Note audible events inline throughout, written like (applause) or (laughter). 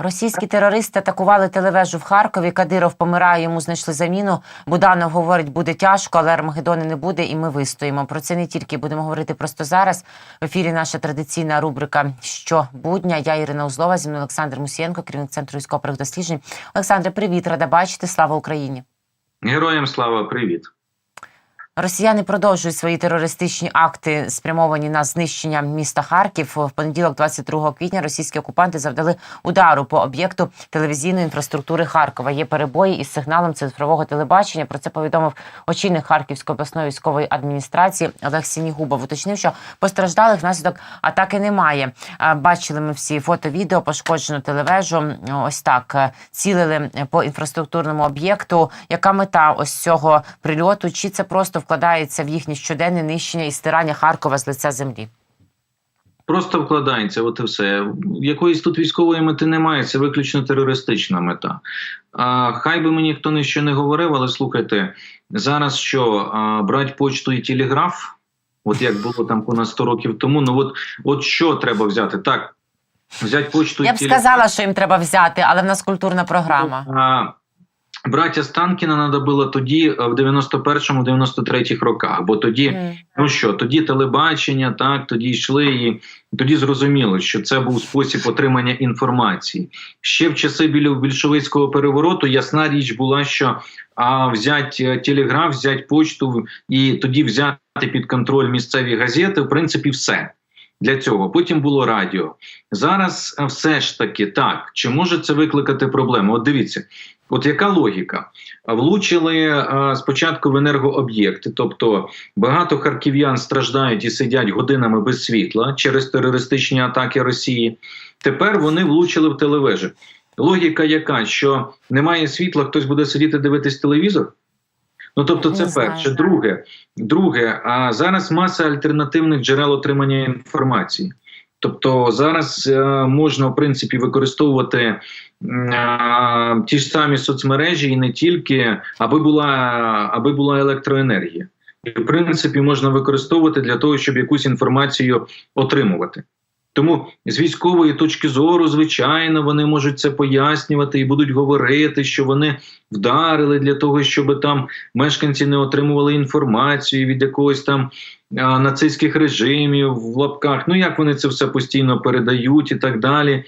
Російські терористи атакували телевежу в Харкові. Кадиров помирає, йому знайшли заміну. Буданов говорить, буде тяжко, але Армагеддони не буде, і ми вистоїмо. Про це не тільки будемо говорити просто зараз. В ефірі наша традиційна рубрика Щобудня. Я Ірина Узлова, зі мною Олександр Мусієнко, керівник центру військових досліджень. Олександре, привіт, рада бачити. Слава Україні. Героям слава, привіт. Росіяни продовжують свої терористичні акти, спрямовані на знищення міста Харків. В понеділок, 22 квітня, російські окупанти завдали удару по об'єкту телевізійної інфраструктури Харкова. Є перебої із сигналом цифрового телебачення. Про це повідомив очільник Харківської обласної військової адміністрації Олег Сінігубов. Уточнив, що постраждалих внаслідок атаки немає. Бачили ми всі фото, відео, пошкоджену телевежу. Ось так цілили по інфраструктурному об'єкту. Яка мета ось цього прильоту? Чи це просто вкладається в їхнє щоденне нищення і стирання Харкова з лиця землі? Просто вкладається, от і все. Якоїсь тут військової мети немає, це виключно терористична мета. А, хай би мені хто ніщо не говорив, але слухайте, зараз що, а, брати почту і телеграф, от як було там понад 100 років тому, ну от, от що треба взяти? Так, взяти почту Я і б телеграф. сказала, що їм треба взяти, але в нас культурна програма. А, Браття Станкіна треба було тоді, е, в 91-му, 93-х роках, бо тоді Мгм. Ну що, тоді телебачення, так тоді йшли і тоді зрозуміло, що це був спосіб отримання інформації. Ще в часи біля більшовицького перевороту ясна річ була, що а, взяти е, телеграф, взяти почту і тоді взяти під контроль місцеві газети, в принципі, все. Для цього потім було радіо. Зараз е, все ж таки так. Чи може це викликати проблему? От дивіться, от яка логіка? Влучили е, спочатку в енергооб'єкти, тобто багато харків'ян страждають і сидять годинами без світла через терористичні атаки Росії. Тепер вони влучили в телевежі. Логіка яка, що немає світла, хтось буде сидіти дивитись телевізор? Ну тобто, це знаю, перше. так. Друге, друге, а зараз маса альтернативних джерел отримання інформації. Тобто зараз е, можна в принципі використовувати е, ті ж самі соцмережі і не тільки, аби була, аби була електроенергія. І в принципі можна використовувати для того, щоб якусь інформацію отримувати. Тому з військової точки зору, звичайно, вони можуть це пояснювати і будуть говорити, що вони вдарили для того, щоб там мешканці не отримували інформацію від якогось там а, нацистських режимів в лапках. Ну як вони це все постійно передають і так далі.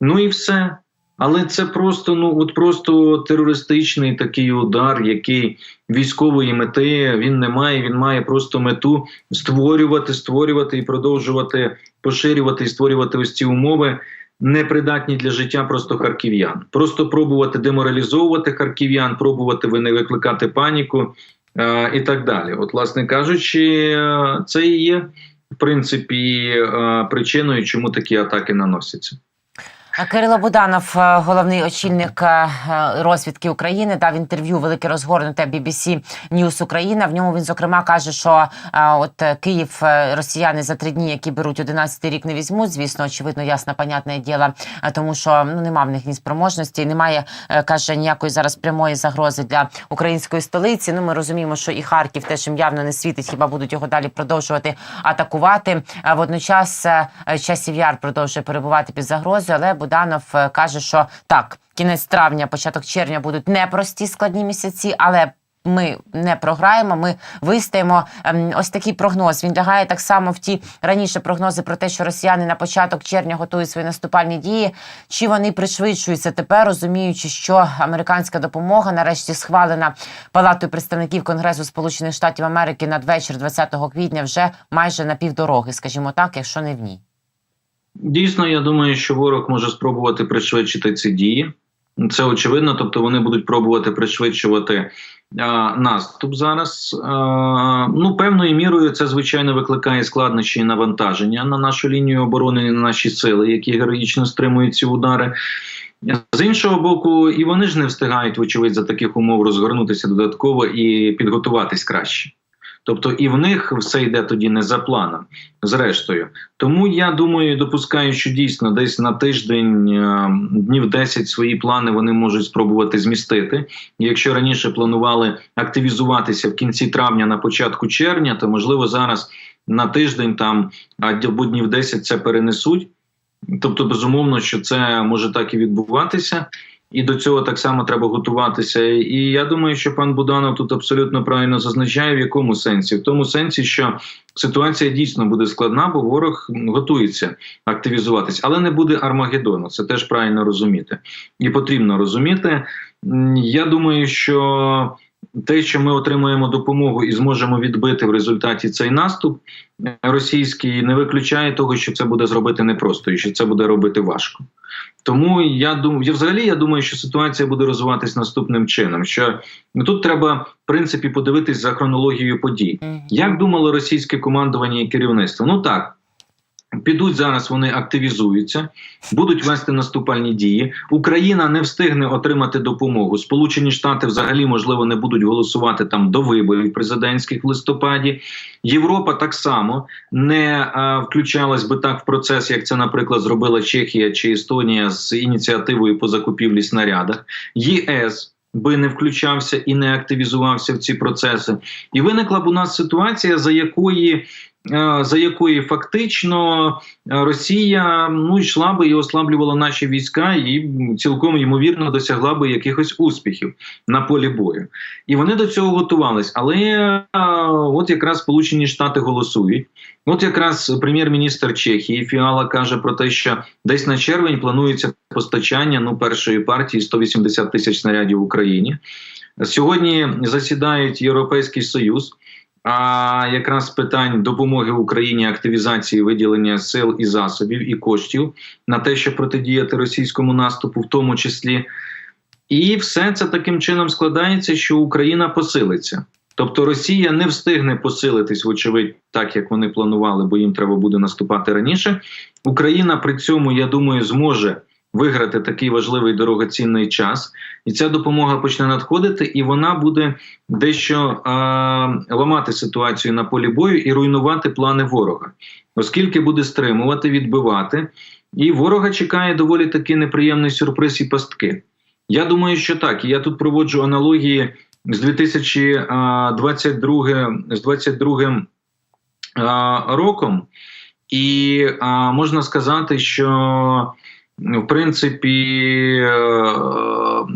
Ну і все. Але це просто ну от просто терористичний такий удар, який військової мети він не має. Він має просто мету створювати, створювати і продовжувати поширювати і створювати ось ці умови. Непридатні для життя просто харків'ян, просто пробувати деморалізовувати харків'ян, пробувати не викликати паніку е, і так далі. От, власне кажучи, е, це і є в принципі е, причиною, чому такі атаки наносяться. Кирило Буданов, е, головний очільник е, розвідки України, дав інтерв'ю велике розгорнуте BBC News Україна. В ньому він зокрема каже, що е, от е, Київ е, росіяни за три дні, які беруть 11 рік, не візьмуть. Звісно, очевидно, ясно, понятне діло, е, тому що ну нема в них ні спроможності, немає е, каже ніякої зараз прямої загрози для української столиці. Ну ми розуміємо, що і Харків теж їм явно не світить. Хіба будуть його далі продовжувати атакувати? Водночас е, часів яр продовжує перебувати під загрозою, але Буданов е, каже, що так, кінець травня, початок червня будуть непрості складні місяці, але. Ми не програємо, ми вистоїмо. Ем, Ось такий прогноз. Він лягає так само в ті раніше прогнози про те, що росіяни на початок червня готують свої наступальні дії. Чи вони пришвидшуються тепер, розуміючи, що американська допомога нарешті схвалена Палатою представників Конгресу Сполучених Штатів Америки надвечір 20 квітня, вже майже на півдороги, скажімо так, якщо не в ній. Дійсно, я думаю, що ворог може спробувати пришвидшити ці дії. Це очевидно, тобто вони будуть пробувати пришвидшувати а, наступ зараз. А, ну, певною мірою це звичайно викликає складнощі і навантаження на нашу лінію оборони, і на наші сили, які героїчно стримують ці удари. З іншого боку, і вони ж не встигають, вочевидь, за таких умов розгорнутися додатково і підготуватись краще. Тобто і в них все йде тоді не за планом, зрештою. Тому я думаю, допускаю, що дійсно десь на тиждень, е, днів 10 свої плани вони можуть спробувати змістити. Якщо раніше планували активізуватися в кінці травня, на початку червня, то можливо зараз на тиждень там або днів 10 це перенесуть. Тобто, безумовно, що це може так і відбуватися. І до цього так само треба готуватися. І я думаю, що пан Буданов тут абсолютно правильно зазначає, в якому сенсі? В тому сенсі, що ситуація дійсно буде складна, бо ворог готується активізуватись, але не буде Армагеддону. Це теж правильно розуміти. І потрібно розуміти. Я думаю, що те, що ми отримуємо допомогу і зможемо відбити в результаті цей наступ російський, не виключає того, що це буде зробити непросто і що це буде робити важко. Тому я думаю, я взагалі я думаю, що ситуація буде розвиватись наступним чином. Що ну, тут треба в принципі подивитись за хронологією подій. Як думало російське командування і керівництво? Ну так. Підуть зараз, вони активізуються, будуть вести наступальні дії. Україна не встигне отримати допомогу. Сполучені Штати взагалі можливо не будуть голосувати там до виборів президентських в листопаді. Європа так само не а, включалась би так в процес, як це, наприклад, зробила Чехія чи Естонія з ініціативою по закупівлі снарядах. ЄС би не включався і не активізувався в ці процеси. І виникла б у нас ситуація, за якої е, за якої фактично е, Росія ну йшла би і ослаблювала наші війська, і цілком ймовірно досягла би якихось успіхів на полі бою. І вони до цього готувались. Але е, от якраз Сполучені Штати голосують. От якраз прем'єр-міністр Чехії Фіала каже про те, що десь на червень планується постачання ну першої партії 180 тисяч снарядів в Україні. Сьогодні засідають Європейський Союз. А якраз питань допомоги Україні, активізації виділення сил і засобів і коштів на те, щоб протидіяти російському наступу, в тому числі, і все це таким чином складається, що Україна посилиться. Тобто Росія не встигне посилитись, вочевидь, так як вони планували, бо їм треба буде наступати раніше. Україна при цьому, я думаю, зможе виграти такий важливий дорогоцінний час, і ця допомога почне надходити, і вона буде дещо е, ламати ситуацію на полі бою і руйнувати плани ворога, оскільки буде стримувати, відбивати. І ворога чекає доволі таки неприємний сюрприз і пастки. Я думаю, що так. І я тут проводжу аналогії з 2022 з 22 роком, і а, можна сказати, що в принципі, е,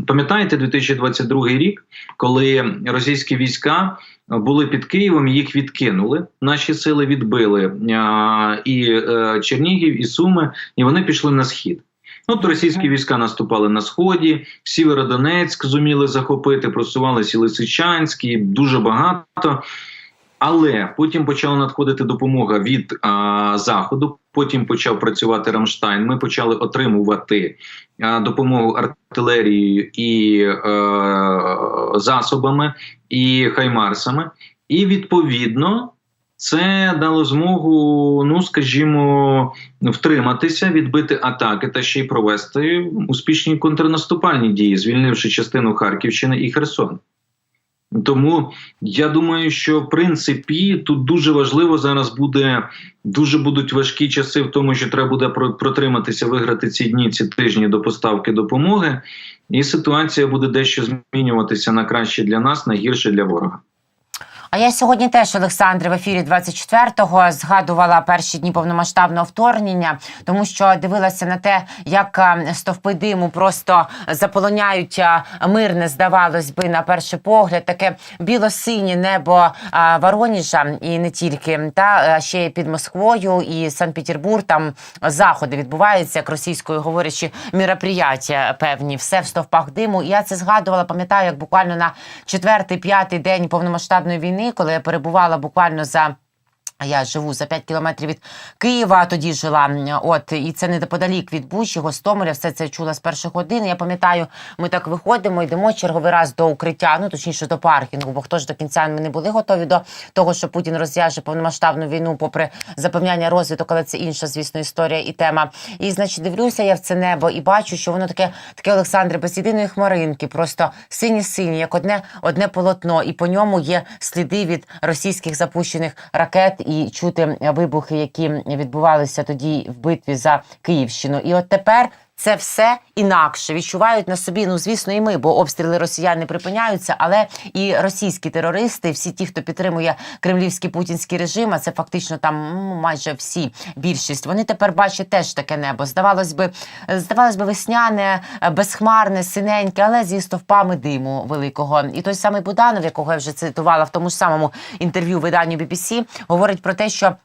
пам'ятаєте 2022 рік, коли російські війська були під Києвом, їх відкинули. Наші сили відбили і е, Чернігів, і Суми, і вони пішли на схід. От російські війська наступали на сході, Сєвєродонецьк зуміли захопити, просувалися Лисичанські, дуже багато. Але потім почала надходити допомога від а, заходу. Потім почав працювати Рамштайн. Ми почали отримувати а, допомогу артилерією і е, засобами, і хаймарсами. І відповідно це дало змогу, ну скажімо, втриматися, відбити атаки та ще й провести успішні контрнаступальні дії, звільнивши частину Харківщини і Херсон. Тому я думаю, що в принципі тут дуже важливо зараз буде дуже будуть важкі часи в тому, що треба буде протриматися, виграти ці дні, ці тижні до поставки допомоги, і ситуація буде дещо змінюватися на краще для нас, на гірше для ворога. А я сьогодні теж Олександр в ефірі 24-го згадувала перші дні повномасштабного вторгнення, тому що дивилася на те, як е, стовпи диму просто заполоняють е, мирне, здавалось би, на перший погляд, таке біло-синє небо е, Вороніжа і не тільки, та ще під Москвою і Санкт-Петербург. Там заходи відбуваються, як російською говорячи, міроприяття певні, все в стовпах диму. І я це згадувала, пам'ятаю, як буквально на четвертий-п'ятий день повномасштабної війни коли я перебувала буквально за. Я живу за 5 кілометрів від Києва, тоді жила. От і це неподалік від Бучі, Гостомеля. Все це чула з перших годин. Я пам'ятаю, ми так виходимо, йдемо черговий раз до укриття, ну точніше до паркінгу, бо хто ж до кінця ми не були готові до того, що Путін розв'яже повномасштабну війну, попри запевняння розвиток, але це інша, звісно, історія і тема. І значить, дивлюся я в це небо і бачу, що воно таке, таке Олександре, без єдиної хмаринки, просто сині-сині, як одне одне полотно, і по ньому є сліди від російських запущених ракет і чути вибухи, які відбувалися тоді в битві за Київщину. І от тепер це все інакше. Відчувають на собі, ну звісно, і ми, бо обстріли росіян не припиняються, але і російські терористи, всі ті, хто підтримує кремлівський путінський режим, а це фактично там майже всі більшість. Вони тепер бачать теж таке небо. Здавалось би, здавалось би, весняне, безхмарне, синеньке, але зі стовпами диму великого. І той самий Буданов, якого я вже цитувала в тому ж самому інтерв'ю виданню BBC, говорить про те, що.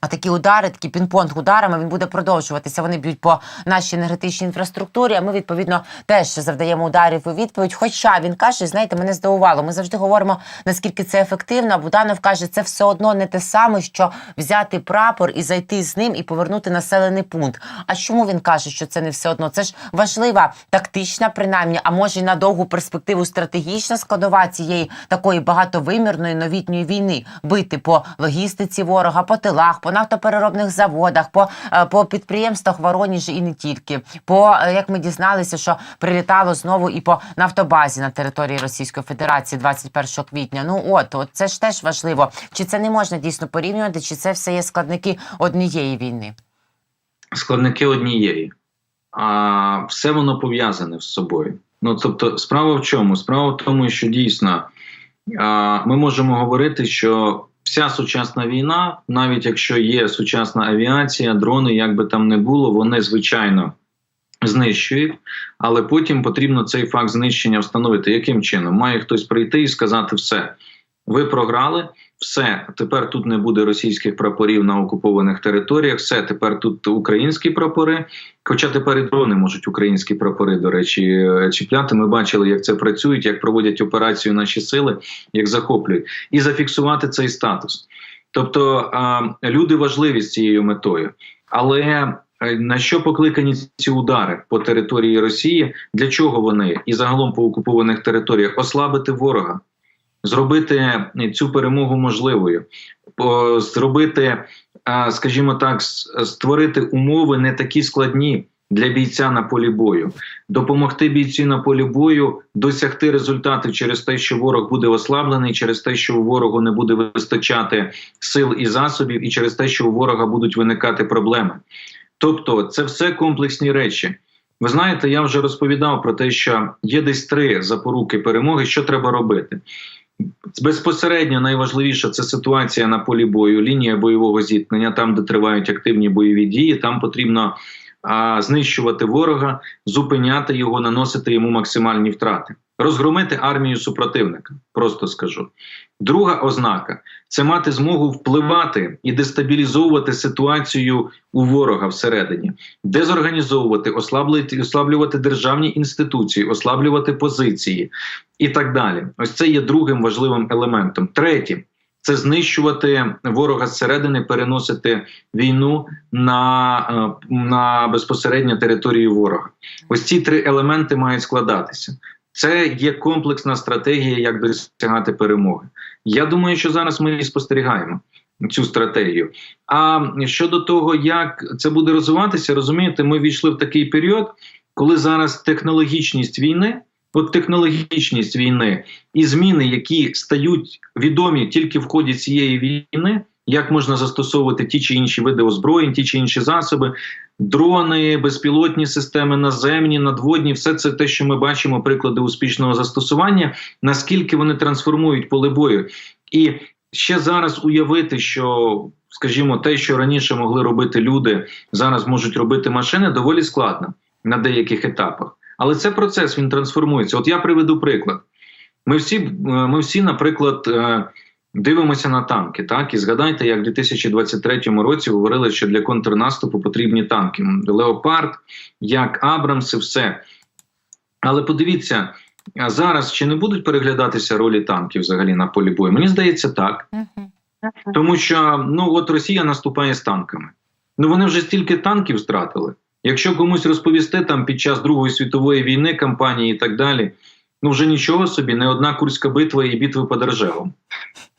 А такі удари, такі пінг-понг ударами, він буде продовжуватися. Вони б'ють по нашій енергетичній інфраструктурі. А ми відповідно теж завдаємо ударів у відповідь. Хоча він каже, знаєте, мене здивувало. Ми завжди говоримо наскільки це ефективно. Буданов каже, це все одно не те саме, що взяти прапор і зайти з ним і повернути населений пункт. А чому він каже, що це не все одно? Це ж важлива тактична, принаймні, а може й на довгу перспективу стратегічна складова цієї такої багатовимірної новітньої війни бити по логістиці ворога, по тилах, по нафтопереробних заводах, по, е, по підприємствах в Воронежі і не тільки. По е, як ми дізналися, що прилітало знову і по нафтобазі на території Російської Федерації 21 квітня. Ну от, от це ж теж важливо. Чи це не можна дійсно порівнювати, чи це все є складники однієї війни? складники однієї, а все воно пов'язане з собою. Ну тобто, справа в чому? Справа в тому, що дійсно ми можемо говорити, що вся сучасна війна, навіть якщо є сучасна авіація, дрони, як би там не було, вони звичайно. Знищують, але потім потрібно цей факт знищення встановити. Яким чином має хтось прийти і сказати все, ви програли, все тепер тут не буде російських прапорів на окупованих територіях. Все тепер тут українські прапори. Хоча тепер і дрони можуть українські прапори, до речі, е, чіпляти. Ми бачили, як це працюють, як проводять операцію наші сили, як захоплюють, і зафіксувати цей статус. Тобто люди важливі з цією метою, але е, на що покликані ці удари по території Росії? Для чого вони і загалом по окупованих територіях ослабити ворога? Зробити цю перемогу можливою, зробити, скажімо так, створити умови не такі складні для бійця на полі бою, допомогти бійцю на полі бою досягти результатів через те, що ворог буде ослаблений, через те, що у ворогу не буде вистачати сил і засобів, і через те, що у ворога будуть виникати проблеми. Тобто, це все комплексні речі. Ви знаєте, я вже розповідав про те, що є десь три запоруки перемоги, що треба робити. Безпосередньо найважливіше це ситуація на полі бою, лінія бойового зіткнення, там, де тривають активні бойові дії. Там потрібно а, знищувати ворога, зупиняти його, наносити йому максимальні втрати, розгромити армію супротивника. Просто скажу. Друга ознака це мати змогу впливати і дестабілізовувати ситуацію у ворога всередині, дезорганізовувати, ослаблювати, ослаблювати державні інституції, ослаблювати позиції і так далі. Ось це є другим важливим елементом. Третє це знищувати ворога зсередини, переносити війну на, е, на безпосередньо територію ворога. Ось ці три елементи мають складатися. Це є комплексна стратегія, як досягати перемоги. Я думаю, що зараз ми і спостерігаємо цю стратегію. А щодо того, як це буде розвиватися, розумієте, ми війшли в такий період, коли зараз технологічність війни, от технологічність війни і зміни, які стають відомі тільки в ході цієї війни, як можна застосовувати ті чи інші види озброєнь, ті чи інші засоби, дрони, безпілотні системи, наземні, надводні, все це те, що ми бачимо, приклади успішного застосування, наскільки вони трансформують поле бою. І ще зараз уявити, що, скажімо, те, що раніше могли робити люди, зараз можуть робити машини, доволі складно на деяких етапах. Але це процес він трансформується. От я приведу приклад. Ми всі, е, ми всі, наприклад, е, дивимося на танки. Так, і згадайте, як в 2023 році говорили, що для контрнаступу потрібні танки. Леопард, як Абрамси, все. Але подивіться, а зараз чи не будуть переглядатися ролі танків взагалі на полі бою? Мені здається, так. Тому що ну от Росія наступає з танками. Ну вони вже стільки танків стратили. Якщо комусь розповісти там під час Другої світової війни, кампанії і так далі, ну вже нічого собі, не одна курська битва і битви по державам.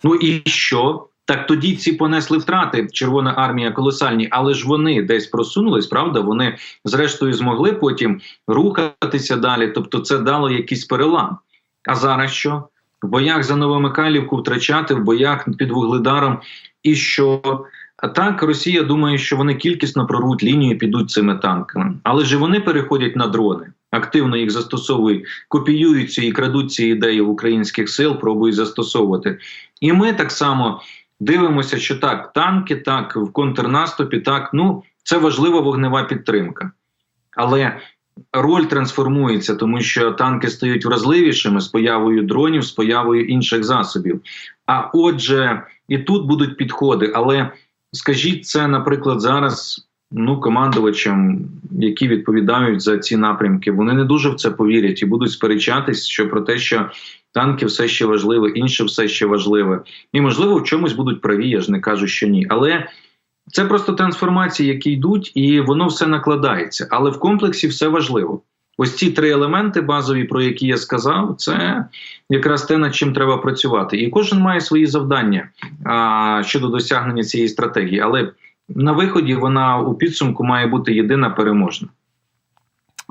Ну і що? Так тоді ці понесли втрати Червона армія колосальні, але ж вони десь просунулись, правда? Вони зрештою змогли потім рухатися далі. Тобто, це дало якийсь перелам. А зараз що? В боях за Новомихайлівку втрачати, в боях під Вугледаром, і що А так Росія думає, що вони кількісно прорвуть лінію і підуть цими танками. Але ж вони переходять на дрони, активно їх застосовують, копіюються і крадуть ці ідеї в українських сил, пробують застосовувати. І ми так само дивимося, що так, танки, так, в контрнаступі, так, ну це важлива вогнева підтримка. Але роль трансформується, тому що танки стають вразливішими з появою дронів, з появою інших засобів. А отже, і тут будуть підходи. Але скажіть це, наприклад, зараз ну, командувачам, які відповідають за ці напрямки, вони не дуже в це повірять і будуть сперечатись, що про те, що танки все ще важливе, інше все ще важливе. І можливо в чомусь будуть праві, я ж не кажу, що ні. Але це просто трансформації, які йдуть, і воно все накладається. Але в комплексі все важливо. Ось ці три елементи базові, про які я сказав, це якраз те, над чим треба працювати. І кожен має свої завдання а, щодо досягнення цієї стратегії. Але на виході вона у підсумку має бути єдина переможна.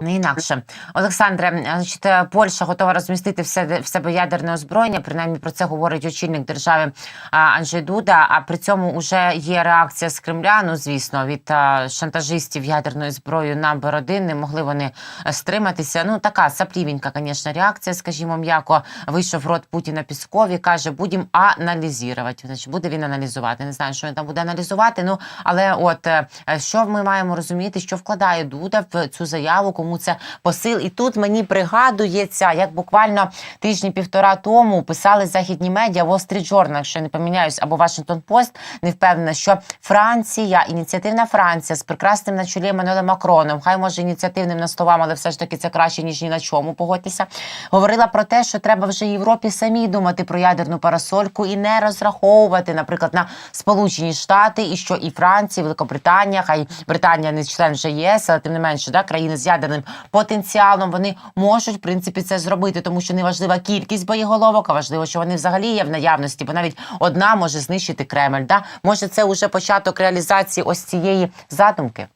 Не інакше, Олександре, значить, е, Польща готова розмістити в себе, в себе ядерне озброєння. Принаймні про це говорить очільник держави Анджей Дуда. А при цьому вже є реакція з Кремля. Ну звісно, від шантажистів ядерною зброєю номер один не могли вони е, стриматися. Ну така саплівенька, звісно, реакція, скажімо, м'яко вийшов рот Путіна Піскові. каже, будемо аналізувати. Значить, буде він аналізувати. Не знаю, що він там буде аналізувати. Ну але от е, що ми маємо розуміти, що вкладає Дуда в цю заяву, кому це посил. І тут мені пригадується, як буквально тижні півтора тому писали західні медіа Wall Street Journal, якщо не поміняюсь, або Washington Post, не впевнена, що Франція, ініціативна Франція з прекрасним на чолі Еммануелем Макроном, хай може ініціативним на словам, але все ж таки це краще ніж ні на чому. Погодьтеся, говорила про те, що треба вже Європі самі думати про ядерну парасольку і не розраховувати, наприклад, на Сполучені Штати, і що і Франція, і Великобританія, хай Британія не член вже ЄС, але тим не менше, да, країни з ядерним потенціалом вони можуть в принципі це зробити, тому що не важлива кількість боєголовок, а важливо, що вони взагалі є в наявності, бо навіть одна може знищити Кремль. Да? Може, це вже початок реалізації ось цієї задумки.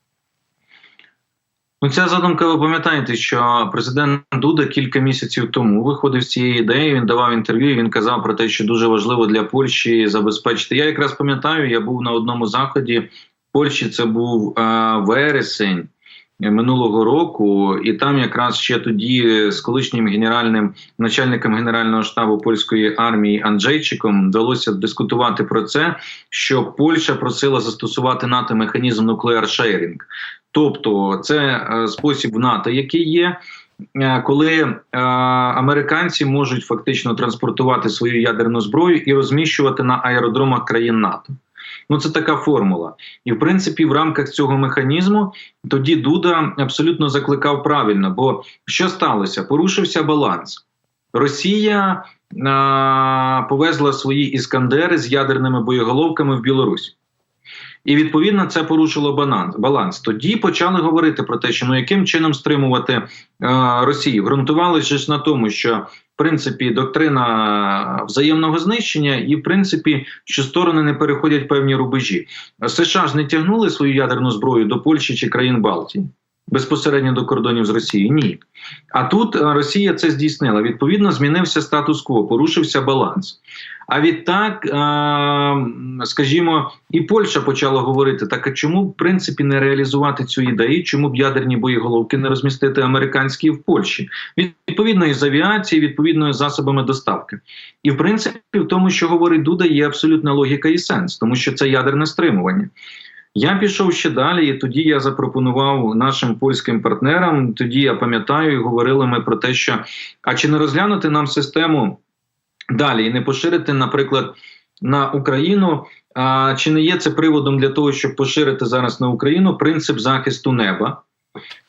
Ну, ця задумка, ви пам'ятаєте, що президент Дуда кілька місяців тому виходив з цієї ідеї. Він давав інтерв'ю. Він казав про те, що дуже важливо для Польщі забезпечити. Я якраз пам'ятаю, я був на одному заході в Польщі. Це був е, вересень минулого року, і там якраз ще тоді з колишнім генеральним начальником генерального штабу польської армії Анджейчиком вдалося дискутувати про це, що Польща просила застосувати НАТО механізм нуклеар шерінг. Тобто, це е, спосіб НАТО, який є. е, Коли е, американці можуть фактично транспортувати свою ядерну зброю і розміщувати на аеродромах країн НАТО, ну це така формула. І в принципі, в рамках цього механізму тоді Дуда абсолютно закликав правильно. Бо що сталося? Порушився баланс. Росія а, повезла свої іскандери з ядерними боєголовками в Білорусь. І відповідно це порушило баланс. Тоді почали говорити про те, що ну яким чином стримувати е, Росію. Ґрунтувалися на тому, що в принципі доктрина взаємного знищення, і в принципі, що сторони не переходять певні рубежі. США ж не тягнули свою ядерну зброю до Польщі чи країн Балтії. Безпосередньо до кордонів з Росією ні. А тут е, Росія це здійснила. Відповідно, змінився статус-кво, порушився баланс. А відтак, е, скажімо, і Польща почала говорити: так а чому в принципі не реалізувати цю ідею? Чому б ядерні боєголовки не розмістити американські в Польщі? Відповідно, із авіації, відповідно, з засобами доставки. І в принципі, в тому, що говорить Дуда, є абсолютна логіка і сенс, тому що це ядерне стримування. Я пішов ще далі, і тоді я запропонував нашим польським партнерам. Тоді я пам'ятаю, і говорили ми про те, що а чи не розглянути нам систему далі і не поширити, наприклад, на Україну. А чи не є це приводом для того, щоб поширити зараз на Україну принцип захисту неба?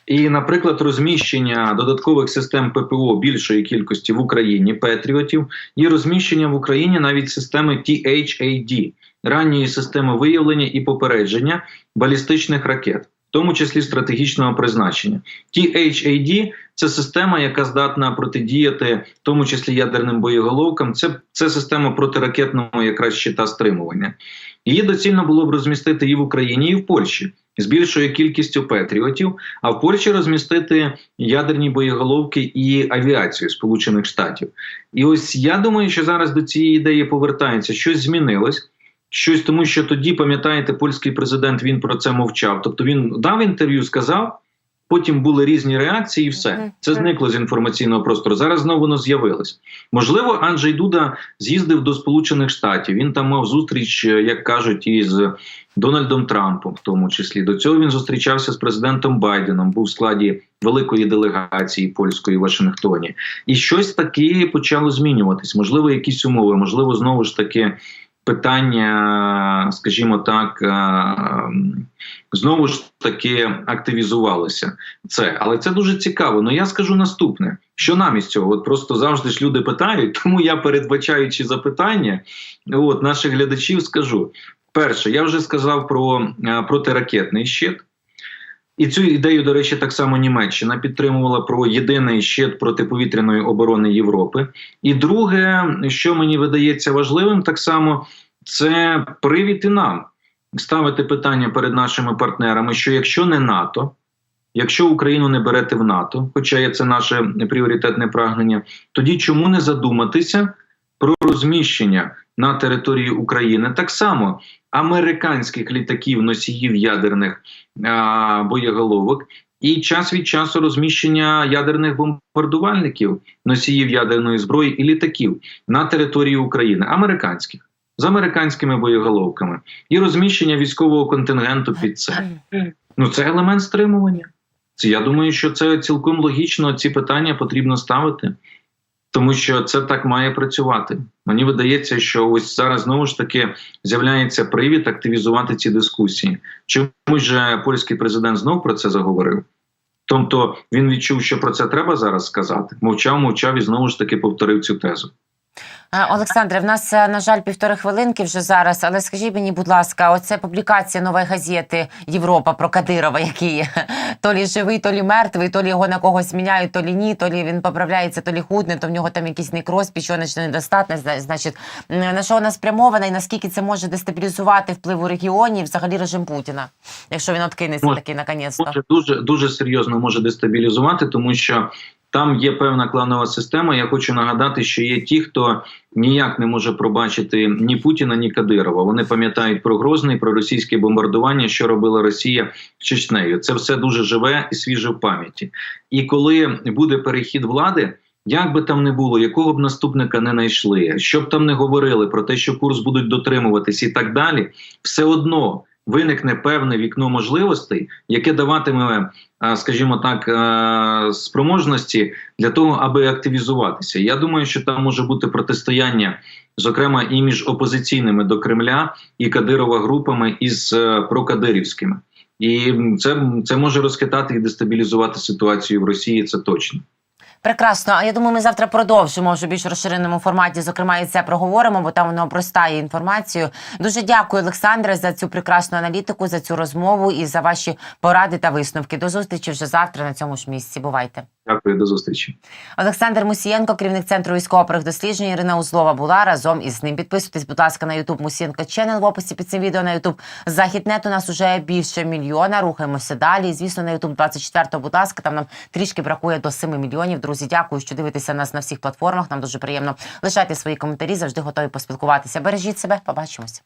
І, наприклад, розміщення додаткових систем ППО більшої кількості в Україні Петріотів і розміщення в Україні навіть системи THAD – ранньої системи виявлення і попередження балістичних ракет, тому числі стратегічного призначення. THAD – це система, яка здатна протидіяти, в тому числі ядерним боєголовкам. Це, це система протиракетного якраз щита стримування. Її доцільно було б розмістити і в Україні, і в Польщі з більшою кількістю патріотів, а в Польщі розмістити ядерні боєголовки і авіацію Сполучених Штатів. І ось я думаю, що зараз до цієї ідеї повертається щось змінилось. Щось, тому що тоді, пам'ятаєте, польський президент він про це мовчав. Тобто він дав інтерв'ю, сказав. Потім були різні реакції, і все це зникло з інформаційного простору. Зараз знову воно з'явилось. Можливо, Анджей Дуда з'їздив до Сполучених Штатів. Він там мав зустріч, е, як кажуть, із Дональдом Трампом, в тому числі. До цього він зустрічався з президентом Байденом, був в складі великої делегації польської в Вашингтоні. І щось таке почало змінюватись. Можливо, якісь умови, можливо, знову ж таки. Питання, скажімо так, е, знову ж таки активізувалося це, але це дуже цікаво. Ну я скажу наступне: що нам із цього? От просто завжди ж люди питають, (laughs) тому я, передбачаючи запитання, от наших глядачів, скажу: перше, я вже сказав про е, протиракетний щит. І цю ідею, до речі, так само Німеччина підтримувала про єдиний щит протиповітряної оборони Європи. І друге, що мені видається важливим, так само це привід і нам ставити питання перед нашими партнерами, що якщо не НАТО, якщо Україну не берете в НАТО, хоча є це наше пріоритетне прагнення, тоді чому не задуматися про розміщення на території України так само американських літаків, носіїв ядерних а, боєголовок, і час від часу розміщення ядерних бомбардувальників, носіїв ядерної зброї і літаків на території України, американських з американськими боєголовками, і розміщення військового контингенту під це. Ну це елемент стримування. Це я думаю, що це цілком логічно. Ці питання потрібно ставити, тому що це так має працювати. Мені видається, що ось зараз знову ж таки з'являється привід активізувати ці дискусії. Чомусь же польський президент знов про це заговорив. Тобто він відчув, що про це треба зараз сказати. Мовчав, мовчав і знову ж таки повторив цю тезу. Е, Олександре, в нас, е, на жаль, півтори хвилинки вже зараз, але скажіть мені, будь ласка, оце публікація нової газети Європа про Кадирова, який (laughs) то лі живий, то лі мертвий, то лі його на когось міняють, то лі ні, то лі він поправляється, то лі худне, то в нього там якийсь некроз, пічоночна недостатність. Зна- Значить, на що вона спрямована і наскільки це може дестабілізувати вплив у регіоні і взагалі режим Путіна, якщо він откинеться таки наконець-то? дуже дуже серйозно може дестабілізувати, тому що там є певна кланова система. Я хочу нагадати, що є ті, хто ніяк не може пробачити ні Путіна, ні Кадирова. Вони пам'ятають про Грозний, про російське бомбардування, що робила Росія з Чечнею. Це все дуже живе і свіже в пам'яті. І коли буде перехід влади. Як би там не було, якого б наступника не знайшли, що б там не говорили про те, що курс будуть дотримуватись і так далі, все одно виникне певне вікно можливостей, яке даватиме, скажімо так, спроможності для того, аби активізуватися. Я думаю, що там може бути протистояння, зокрема, і між опозиційними до Кремля і Кадирова групами із е, прокадирівськими. І це, це може розхитати і дестабілізувати ситуацію в Росії. Це точно. Прекрасно. А я думаю, ми завтра продовжимо вже більш розширеному форматі. Зокрема, і це проговоримо, бо там воно обростає інформацію. Дуже дякую, Олександре, за цю прекрасну аналітику, за цю розмову і за ваші поради та висновки. До зустрічі вже завтра на цьому ж місці. Бувайте. Дякую, до зустрічі. Олександр Мусієнко, керівник центру військово досліджень. Ірина Узлова була разом із ним. Підписуйтесь, будь ласка, на Ютуб Мусієнко Ченел в описі під цим відео на Ютуб. Західнет у нас уже більше мільйона. Рухаємося далі. Звісно, на Ютуб 24 будь ласка, там нам трішки бракує до 7 мільйонів. Друзі, дякую, що дивитеся нас на всіх платформах. Нам дуже приємно. Лишайте свої коментарі, завжди готові поспілкуватися. Бережіть себе, побачимося.